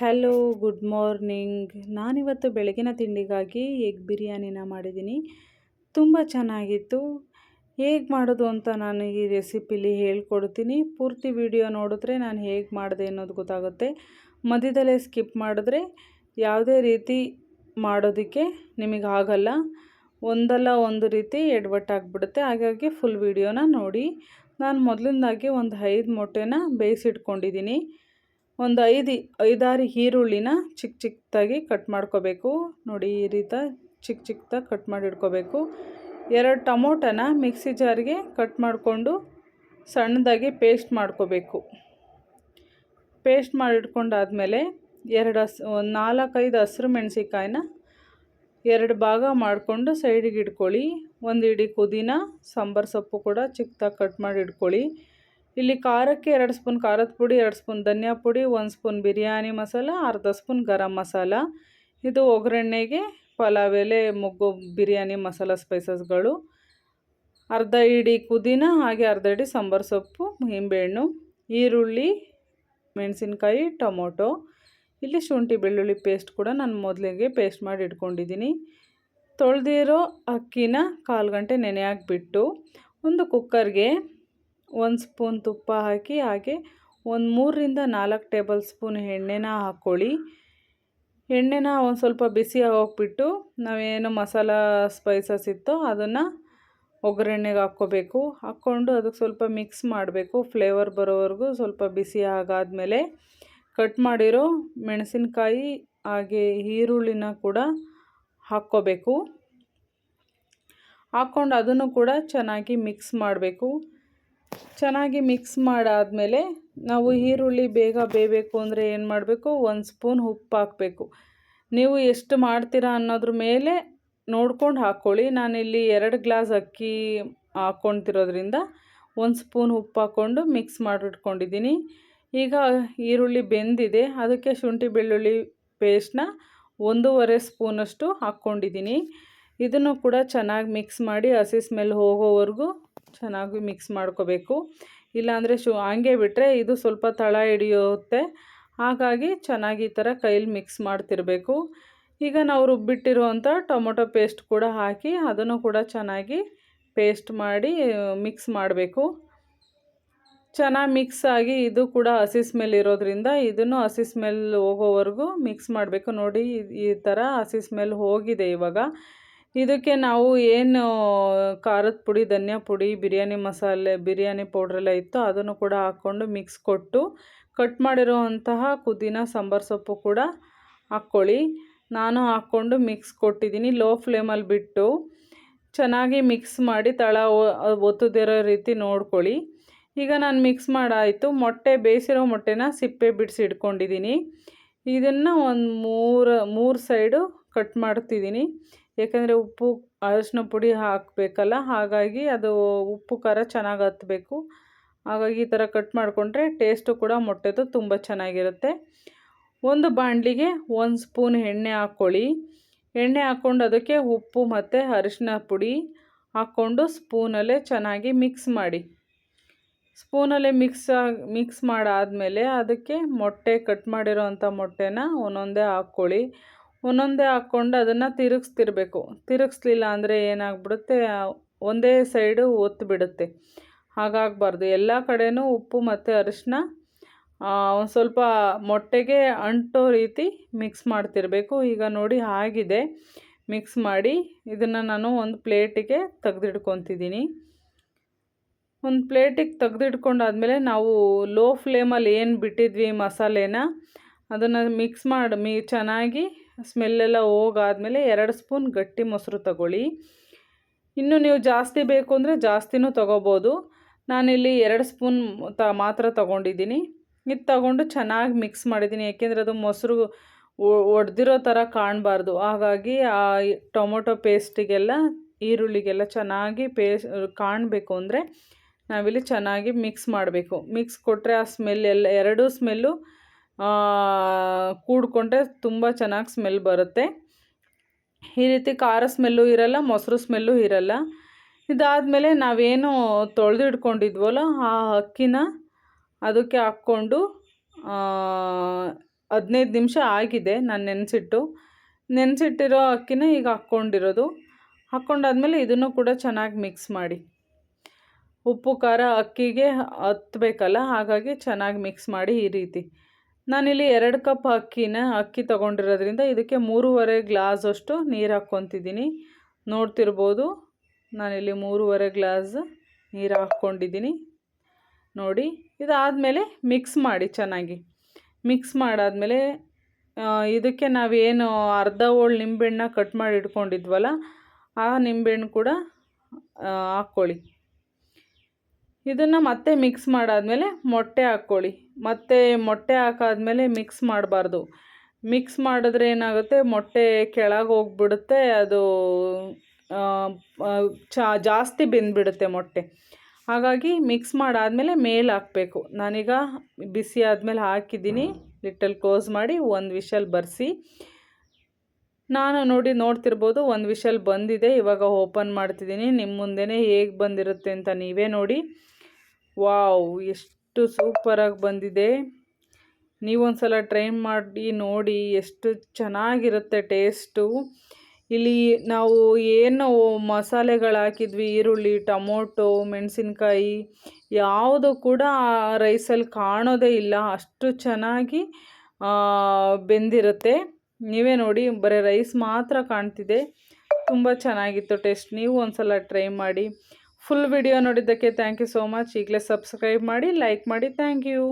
Hello good morning ನಾನಿವತ್ತು ಬೆಳಗಿನ ತಿಂಡಿಗಾಗಿ egg ಬಿರಿಯಾನಿನ ಮಾಡಿದ್ದೀನಿ. ತುಂಬ ಚೆನ್ನಾಗಿತ್ತು. ಹೇಗೆ ಮಾಡೋದು ಅಂತ ನಾನು ಈ ರೆಸಿಪಿಲಿ ಹೇಳ್ಕೊಡ್ತೀನಿ. ಪೂರ್ತಿ ವಿಡಿಯೋ ನೋಡಿದ್ರೆ ನಾನು ಹೇಗೆ ಮಾಡಿದೆ ಅನ್ನೋದು ಗೊತ್ತಾಗುತ್ತೆ. ಮಧ್ಯದಲ್ಲೇ ಸ್ಕಿಪ್ ಮಾಡಿದ್ರೆ ಯಾವುದೇ ರೀತಿ ಮಾಡೋದಕ್ಕೆ ನಿಮಗೆ ಆಗಲ್ಲ. ಒಂದಲ್ಲ ಒಂದು ರೀತಿ ಎಡವಟ್ಟಾಗ್ಬಿಡುತ್ತೆ. ಹಾಗಾಗಿ ಫುಲ್ ವಿಡಿಯೋನ ನೋಡಿ. ನಾನು ಮೊದಲಿಂದಾಗಿ ಒಂದು ಐದು ಮೊಟ್ಟೆನ ಬೇಯಿಸಿಟ್ಕೊಂಡಿದ್ದೀನಿ. ಒಂದು ಐದು, ಐದಾರು ಈರುಳ್ಳಿನ ಚಿಕ್ಕ ಚಿಕ್ಕದಾಗಿ ಕಟ್ ಮಾಡ್ಕೋಬೇಕು. ನೋಡಿ ಈ ರೀತಿ ಚಿಕ್ಕ ಚಿಕ್ಕದಾಗಿ ಕಟ್ ಮಾಡಿ ಇಟ್ಕೋಬೇಕು ಎರಡು ಟೊಮೊಟೊನ ಮಿಕ್ಸಿ ಜಾರಿಗೆ ಕಟ್ ಮಾಡಿಕೊಂಡು ಸಣ್ಣದಾಗಿ ಪೇಸ್ಟ್ ಮಾಡ್ಕೋಬೇಕು. ಪೇಸ್ಟ್ ಮಾಡಿಟ್ಕೊಂಡಾದಮೇಲೆ ಎರಡು ಹಸ್, ಒಂದು ನಾಲ್ಕೈದು ಹಸಿರು ಮೆಣಸಿಕಾಯಿನ ಎರಡು ಭಾಗ ಮಾಡಿಕೊಂಡು ಸೈಡಿಗೆ ಇಟ್ಕೊಳ್ಳಿ ಒಂದು ಇಡೀ ಪುದೀನ, ಸಾಂಬಾರು ಸೊಪ್ಪು ಕೂಡ ಚಿಕ್ಕದಾಗಿ ಕಟ್ ಮಾಡಿ ಇಟ್ಕೊಳ್ಳಿ ಇಲ್ಲಿ ಖಾರಕ್ಕೆ ಎರಡು ಸ್ಪೂನ್ ಖಾರದ ಪುಡಿ, ಎರಡು ಸ್ಪೂನ್ ಧನಿಯಾ ಪುಡಿ, ಒಂದು ಸ್ಪೂನ್ ಬಿರಿಯಾನಿ ಮಸಾಲ, ಅರ್ಧ ಸ್ಪೂನ್ ಗರಂ ಮಸಾಲ. ಇದು ಒಗ್ಗರಣೆಗೆ ಪಲಾವ್ ಎಲೆ, ಮೊಗ್ಗು, ಬಿರಿಯಾನಿ ಮಸಾಲ ಸ್ಪೈಸಸ್ಗಳು ಅರ್ಧ ಇಡಿ ಪುದೀನ, ಹಾಗೆ ಅರ್ಧ ಇಡಿ ಸಾಂಬಾರು ಸೊಪ್ಪು ನಿಂಬೆಹಣ್ಣು ಈರುಳ್ಳಿ, ಮೆಣಸಿನ್ಕಾಯಿ, ಟೊಮೊಟೊ. ಇಲ್ಲಿ ಶುಂಠಿ ಬೆಳ್ಳುಳ್ಳಿ ಪೇಸ್ಟ್ ಕೂಡ ನಾನು ಮೊದಲಿಗೆ ಪೇಸ್ಟ್ ಮಾಡಿ ಇಟ್ಕೊಂಡಿದ್ದೀನಿ. ತೊಳೆದಿರೋ ಅಕ್ಕಿನ ಕಾಲು ಗಂಟೆ ನೆನೆ ಹಾಕಿಬಿಟ್ಟು ಒಂದು ಕುಕ್ಕರ್ಗೆ ಒಂದು ಸ್ಪೂನ್ ತುಪ್ಪ ಹಾಕಿ, ಹಾಗೆ ಒಂದು ಮೂರರಿಂದ ನಾಲ್ಕು ಟೇಬಲ್ ಸ್ಪೂನ್ ಎಣ್ಣೆನ ಹಾಕ್ಕೊಳ್ಳಿ. ಎಣ್ಣೆನ ಒಂದು ಸ್ವಲ್ಪ ಬಿಸಿ ಹೋಗ್ಬಿಟ್ಟು ನಾವೇನು ಮಸಾಲ ಸ್ಪೈಸಸ್ ಇತ್ತೋ ಅದನ್ನು ಒಗ್ಗರಣೆಗೆ ಹಾಕ್ಕೋಬೇಕು. ಹಾಕ್ಕೊಂಡು ಅದಕ್ಕೆ ಸ್ವಲ್ಪ ಮಿಕ್ಸ್ ಮಾಡಬೇಕು. ಫ್ಲೇವರ್ ಬರೋವರೆಗೂ ಸ್ವಲ್ಪ ಬಿಸಿ ಆಗಾದಮೇಲೆ ಕಟ್ ಮಾಡಿರೋ ಮೆಣಸಿನಕಾಯಿ, ಹಾಗೆ ಈರುಳ್ಳಿನ ಕೂಡ ಹಾಕ್ಕೋಬೇಕು. ಹಾಕ್ಕೊಂಡು ಅದನ್ನು ಕೂಡ ಚೆನ್ನಾಗಿ ಮಿಕ್ಸ್ ಮಾಡಬೇಕು. ಚೆನ್ನಾಗಿ ಮಿಕ್ಸ್ ಮಾಡಾದಮೇಲೆ ನಾವು ಈರುಳ್ಳಿ ಬೇಗ ಬೇಯಬೇಕು ಅಂದರೆ ಏನು ಮಾಡಬೇಕು? ಒಂದು ಸ್ಪೂನ್ ಉಪ್ಪು ಹಾಕಬೇಕು. ನೀವು ಎಷ್ಟು ಮಾಡ್ತೀರಾ ಅನ್ನೋದ್ರ ಮೇಲೆ ನೋಡ್ಕೊಂಡು ಹಾಕ್ಕೊಳ್ಳಿ ನಾನಿಲ್ಲಿ ಎರಡು ಗ್ಲಾಸ್ ಅಕ್ಕಿ ಹಾಕ್ಕೊತಿರೋದ್ರಿಂದ ಒಂದು ಸ್ಪೂನ್ ಉಪ್ಪು ಹಾಕ್ಕೊಂಡು ಮಿಕ್ಸ್ ಮಾಡಿಟ್ಕೊಂಡಿದ್ದೀನಿ. ಈಗ ಈರುಳ್ಳಿ ಬೆಂದಿದೆ. ಅದಕ್ಕೆ ಶುಂಠಿ ಬೆಳ್ಳುಳ್ಳಿ ಪೇಸ್ಟ್ನ ಒಂದೂವರೆ ಸ್ಪೂನಷ್ಟು ಹಾಕ್ಕೊಂಡಿದ್ದೀನಿ. ಇದನ್ನು ಕೂಡ ಚೆನ್ನಾಗಿ ಮಿಕ್ಸ್ ಮಾಡಿ ಹಸಿ ಸ್ಮೆಲ್ ಹೋಗೋವರೆಗೂ ಚೆನ್ನಾಗಿ ಮಿಕ್ಸ್ ಮಾಡ್ಕೋಬೇಕು. ಇಲ್ಲಾಂದರೆ ಶು, ಹಂಗೆ ಬಿಟ್ಟರೆ ಇದು ಸ್ವಲ್ಪ ತಳ ಹಿಡಿಯುತ್ತೆ. ಹಾಗಾಗಿ ಚೆನ್ನಾಗಿ ಈ ಥರ ಕೈಲಿ ಮಿಕ್ಸ್ ಮಾಡ್ತಿರಬೇಕು. ಈಗ ನಾವು ರುಬ್ಬಿಟ್ಟಿರುವಂಥ ಟೊಮೊಟೊ ಪೇಸ್ಟ್ ಕೂಡ ಹಾಕಿ ಅದನ್ನು ಕೂಡ ಚೆನ್ನಾಗಿ ಪೇಸ್ಟ್ ಮಾಡಿ, ಮಿಕ್ಸ್ ಮಾಡಬೇಕು. ಚೆನ್ನಾಗಿ ಮಿಕ್ಸ್ ಆಗಿ ಇದು ಕೂಡ ಹಸಿ ಸ್ಮೆಲ್ ಇರೋದ್ರಿಂದ ಇದನ್ನು ಹಸಿ ಸ್ಮೆಲ್ ಹೋಗೋವರೆಗೂ ಮಿಕ್ಸ್ ಮಾಡಬೇಕು. ನೋಡಿ, ಈ ಥರ ಹಸಿ ಸ್ಮೆಲ್ ಹೋಗಿದೆ ಇವಾಗ. ಇದಕ್ಕೆ ನಾವು ಏನು, ಖಾರದ ಪುಡಿ, ಧನಿಯಾ ಪುಡಿ, ಬಿರಿಯಾನಿ ಮಸಾಲೆ, ಬಿರಿಯಾನಿ ಪೌಡ್ರೆಲ್ಲ ಇತ್ತು. ಅದನ್ನು ಕೂಡ ಹಾಕ್ಕೊಂಡು ಮಿಕ್ಸ್ ಕೊಟ್ಟು ಕಟ್ ಮಾಡಿರುವಂತಹ ಪುದೀನ, ಸಾಂಬಾರು ಸೊಪ್ಪು ಕೂಡ ಹಾಕ್ಕೊಳ್ಳಿ. ನಾನು ಹಾಕ್ಕೊಂಡು ಮಿಕ್ಸ್ ಕೊಟ್ಟಿದ್ದೀನಿ ಲೋ ಫ್ಲೇಮಲ್ಲಿ ಬಿಟ್ಟು. ಚೆನ್ನಾಗಿ ಮಿಕ್ಸ್ ಮಾಡಿ ತಳ ಒತ್ತದಿರೋ ರೀತಿ ನೋಡ್ಕೊಳ್ಳಿ. ಈಗ ನಾನು ಮಿಕ್ಸ್ ಮಾಡಾಯಿತು. ಮೊಟ್ಟೆ, ಬೇಯಿಸಿರೋ ಮೊಟ್ಟೆನ ಸಿಪ್ಪೆ ಬಿಡಿಸಿ ಇಟ್ಕೊಂಡಿದ್ದೀನಿ. ಇದನ್ನು ಒಂದು ಮೂರು ಮೂರು ಸೈಡು ಕಟ್ ಮಾಡ್ತಿದ್ದೀನಿ. ಯಾಕಂದರೆ ಉಪ್ಪು ಅರಶಿನ ಪುಡಿ ಹಾಕಬೇಕಲ್ಲ, ಹಾಗಾಗಿ ಅದು ಉಪ್ಪು ಖಾರ ಚೆನ್ನಾಗಿ ಹತ್ತಬೇಕು ಹಾಗಾಗಿ ಈ ಥರ ಕಟ್ ಮಾಡಿಕೊಂಡ್ರೆ ಟೇಸ್ಟು ಕೂಡ ಮೊಟ್ಟೆದು ತುಂಬ ಚೆನ್ನಾಗಿರುತ್ತೆ. ಒಂದು ಬಾಣಲಿಗೆ ಒಂದು ಸ್ಪೂನ್ ಎಣ್ಣೆ ಹಾಕ್ಕೊಳ್ಳಿ. ಎಣ್ಣೆ ಹಾಕ್ಕೊಂಡು ಅದಕ್ಕೆ ಉಪ್ಪು ಮತ್ತು ಅರಿಶಿನ ಪುಡಿ ಹಾಕ್ಕೊಂಡು ಸ್ಪೂನಲ್ಲೇ ಚೆನ್ನಾಗಿ ಮಿಕ್ಸ್ ಮಾಡಿ. ಸ್ಪೂನಲ್ಲೇ ಮಿಕ್ಸ್ ಮಿಕ್ಸ್ ಮಾಡಾದಮೇಲೆ ಅದಕ್ಕೆ ಮೊಟ್ಟೆ ಕಟ್ ಮಾಡಿರೋ ಅಂಥ ಮೊಟ್ಟೆನ ಒಂದೊಂದೇ ಹಾಕ್ಕೊಳ್ಳಿ. ಒಂದೊಂದೇ ಹಾಕ್ಕೊಂಡು ಅದನ್ನು ತಿರುಗಿಸ್ತಿರ್ಬೇಕು. ತಿರುಗಿಸ್ಲಿಲ್ಲ ಅಂದರೆ ಏನಾಗ್ಬಿಡುತ್ತೆ? ಒಂದೇ ಸೈಡು ಒತ್ತು ಬಿಡುತ್ತೆ ಹಾಗಾಗಬಾರ್ದು. ಎಲ್ಲ ಕಡೆಯೂ ಉಪ್ಪು ಮತ್ತು ಅರಿಶಿನ ಒಂದು ಸ್ವಲ್ಪ ಮೊಟ್ಟೆಗೆ ಅಂಟೋ ರೀತಿ ಮಿಕ್ಸ್ ಮಾಡ್ತಿರಬೇಕು. ಈಗ ನೋಡಿ ಆಗಿದೆ. ಮಿಕ್ಸ್ ಮಾಡಿ ಇದನ್ನು ನಾನು ಒಂದು ಪ್ಲೇಟಿಗೆ ತೆಗೆದಿಡ್ಕೊತಿದ್ದೀನಿ ಒಂದು ಪ್ಲೇಟಿಗೆ ತೆಗೆದಿಟ್ಕೊಂಡಾದ್ಮೇಲೆ ನಾವು ಲೋ ಫ್ಲೇಮಲ್ಲಿ ಏನು ಬಿಟ್ಟಿದ್ವಿ ಮಸಾಲೆನ, ಅದನ್ನು ಮಿಕ್ಸ್ ಮಾಡಿ ಮಿ, ಚೆನ್ನಾಗಿ ಸ್ಮೆಲ್ಲೆಲ್ಲ ಹೋಗಾದ್ಮೇಲೆ ಎರಡು ಸ್ಪೂನ್ ಗಟ್ಟಿ ಮೊಸರು ತಗೊಳ್ಳಿ. ಇನ್ನು ನೀವು ಜಾಸ್ತಿ ಬೇಕು ಅಂದರೆ ಜಾಸ್ತಿನೂ ತೊಗೋಬೋದು. ನಾನಿಲ್ಲಿ ಎರಡು ಸ್ಪೂನ್ ತ ಮಾತ್ರ ತೊಗೊಂಡಿದ್ದೀನಿ. ಇದು ತಗೊಂಡು ಚೆನ್ನಾಗಿ ಮಿಕ್ಸ್ ಮಾಡಿದ್ದೀನಿ. ಏಕೆಂದರೆ ಅದು ಮೊಸರು ಒಡೆದಿರೋ ಥರ ಕಾಣಬಾರ್ದು. ಹಾಗಾಗಿ ಆ ಟೊಮೊಟೊ ಪೇಸ್ಟಿಗೆಲ್ಲ, ಈರುಳ್ಳಿಗೆಲ್ಲ ಚೆನ್ನಾಗಿ ಪೇಸ್ಟ್ ಕಾಣಬೇಕು ಅಂದರೆ ನಾವಿಲ್ಲಿ ಚೆನ್ನಾಗಿ ಮಿಕ್ಸ್ ಮಾಡಬೇಕು. ಮಿಕ್ಸ್ ಕೊಟ್ಟರೆ ಆ ಸ್ಮೆಲ್ ಎಲ್ಲ, ಎರಡೂ ಸ್ಮೆಲ್ಲು ಕೂಡ್ಕೊಂಡ್ರೆ ತುಂಬ ಚೆನ್ನಾಗಿ ಸ್ಮೆಲ್ ಬರುತ್ತೆ. ಈ ರೀತಿ ಖಾರ ಸ್ಮೆಲ್ಲು ಇರಲ್ಲ, ಮೊಸರು ಸ್ಮೆಲ್ಲು ಇರಲ್ಲ. ಇದಾದಮೇಲೆ ನಾವೇನು ತೊಳೆದಿಟ್ಕೊಂಡಿದ್ವಲ್ಲ ಆ ಅಕ್ಕಿನ ಅದಕ್ಕೆ ಹಾಕ್ಕೊಂಡು ಹದಿನೈದು ನಿಮಿಷ ಆಗಿದೆ ನಾನು ನೆನೆಸಿಟ್ಟು. ನೆನೆಸಿಟ್ಟಿರೋ ಅಕ್ಕಿನ ಈಗ ಹಾಕ್ಕೊಂಡಿರೋದು. ಹಾಕ್ಕೊಂಡಾದ್ಮೇಲೆ ಇದನ್ನು ಕೂಡ ಚೆನ್ನಾಗಿ ಮಿಕ್ಸ್ ಮಾಡಿ. ಉಪ್ಪು, ಖಾರ ಅಕ್ಕಿಗೆ ಹತ್ತಬೇಕಲ್ಲ ಹಾಗಾಗಿ ಚೆನ್ನಾಗಿ ಮಿಕ್ಸ್ ಮಾಡಿ ಈ ರೀತಿ. ನಾನಿಲ್ಲಿ ಎರಡು ಕಪ್ ಅಕ್ಕಿನ ಅಕ್ಕಿ ತಗೊಂಡಿರೋದ್ರಿಂದ ಇದಕ್ಕೆ ಮೂರುವರೆ ಗ್ಲಾಸ್ ಅಷ್ಟು ನೀರು ಹಾಕ್ಕೊತಿದ್ದೀನಿ. ನೋಡ್ತಿರ್ಬೋದು, ನಾನಿಲ್ಲಿ ಮೂರುವರೆ ಗ್ಲಾಸ್ ನೀರು ಹಾಕ್ಕೊಂಡಿದ್ದೀನಿ. ನೋಡಿ, ಇದಾದಮೇಲೆ ಮಿಕ್ಸ್ ಮಾಡಿ ಚೆನ್ನಾಗಿ. ಮಿಕ್ಸ್ ಮಾಡಾದಮೇಲೆ ಇದಕ್ಕೆ ನಾವೇನು ಅರ್ಧ ಹೋಳು ನಿಂಬೆಹಣ್ಣ ಕಟ್ ಮಾಡಿ ಇಟ್ಕೊಂಡಿದ್ವಲ್ಲ, ಆ ನಿಂಬೆಹಣ್ಣು ಕೂಡ ಹಾಕ್ಕೊಳ್ಳಿ. ಇದನ್ನು ಮತ್ತೆ ಮಿಕ್ಸ್ ಮಾಡಾದಮೇಲೆ ಮೊಟ್ಟೆ ಹಾಕ್ಕೊಳ್ಳಿ. ಮತ್ತೆ ಮೊಟ್ಟೆ ಹಾಕಾದ್ಮೇಲೆ ಮಿಕ್ಸ್ ಮಾಡಬಾರ್ದು. ಮಿಕ್ಸ್ ಮಾಡಿದ್ರೆ ಏನಾಗುತ್ತೆ? ಮೊಟ್ಟೆ ಕೆಳಗೆ ಹೋಗ್ಬಿಡುತ್ತೆ. ಅದು ಚಾ, ಜಾಸ್ತಿ ಬೆಂದ್ಬಿಡುತ್ತೆ ಮೊಟ್ಟೆ. ಹಾಗಾಗಿ ಮಿಕ್ಸ್ ಮಾಡಾದಮೇಲೆ ಮೇಲೆ ಹಾಕಬೇಕು. ನಾನೀಗ ಬಿಸಿ ಆದಮೇಲೆ ಹಾಕಿದ್ದೀನಿ. ಲಿಟಲ್ ಕ್ಲೋಸ್ ಮಾಡಿ ಒಂದು ವಿಷಲ್ ಬರೆಸಿ. ನಾನು ನೋಡಿ ನೋಡ್ತಿರ್ಬೋದು, ಒಂದು ವಿಷಲ್ ಬಂದಿದೆ, ಇವಾಗ ಓಪನ್ ಮಾಡ್ತಿದ್ದೀನಿ. ನಿಮ್ಮ ಮುಂದೆನೇ ಹೇಗೆ ಬಂದಿರುತ್ತೆ ಅಂತ ನೀವೇ ನೋಡಿ. ವಾವ್, ಎಷ್ಟು ಸೂಪರಾಗಿ ಬಂದಿದೆ. ನೀವೊಂದು ಸಲ ಟ್ರೈ ಮಾಡಿ ನೋಡಿ, ಎಷ್ಟು ಚೆನ್ನಾಗಿರುತ್ತೆ ಟೇಸ್ಟು. ಇಲ್ಲಿ ನಾವು ಏನು ಮಸಾಲೆಗಳು ಹಾಕಿದ್ವಿ, ಈರುಳ್ಳಿ, ಟೊಮೊಟೊ, ಮೆಣಸಿನ್ಕಾಯಿ, ಯಾವುದು ಕೂಡ ರೈಸಲ್ಲಿ ಕಾಣೋದೇ ಇಲ್ಲ. ಅಷ್ಟು ಚೆನ್ನಾಗಿ ಬೆಂದಿರುತ್ತೆ. ನೀವೇ ನೋಡಿ, ಬರೀ ರೈಸ್ ಮಾತ್ರ ಕಾಣ್ತಿದೆ. ತುಂಬ ಚೆನ್ನಾಗಿತ್ತು ಟೇಸ್ಟ್ ನೀವು ಒಂದು ಸಲ ಟ್ರೈ ಮಾಡಿ. ಫುಲ್ ವಿಡಿಯೋ ನೋಡಿದ್ದಕ್ಕೆ ಥ್ಯಾಂಕ್ ಯು ಸೋ ಮಚ್ ಈಗಲೇ ಸಬ್ಸ್ಕ್ರೈಬ್ ಮಾಡಿ ಲೈಕ್ ಮಾಡಿ. Thank you